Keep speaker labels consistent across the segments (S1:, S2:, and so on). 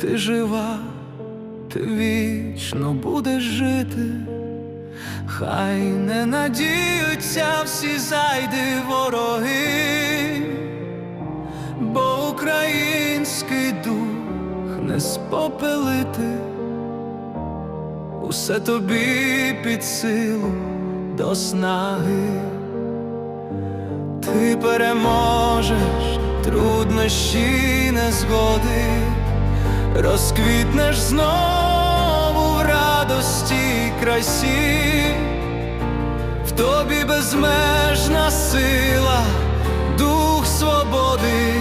S1: ти жива, ти вічно будеш жити, хай не надіються всі зайди вороги, бо український дух не спопелити, усе тобі під силу до снаги. Ти переможеш труднощі незгоди, розквітнеш знову в радості й красі, в тобі безмежна сила, дух свободи,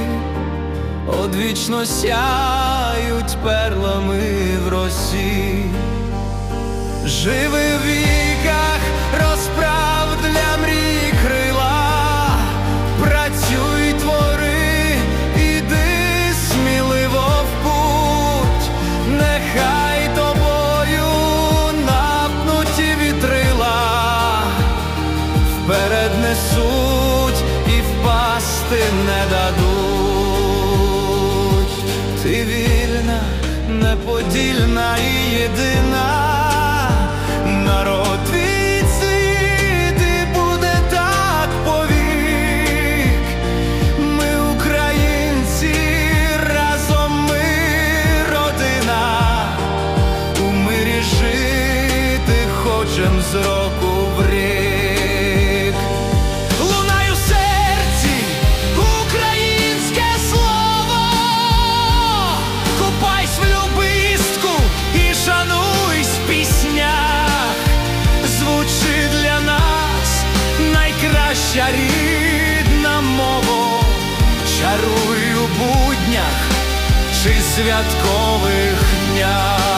S1: одвічно сяють перлами в росі. Живи впасти не дадуть. Ти вільна, неподільна і єдина. Народ твій буде так повік. Ми українці, разом ми родина. У мирі жити хочем з року святкових днях.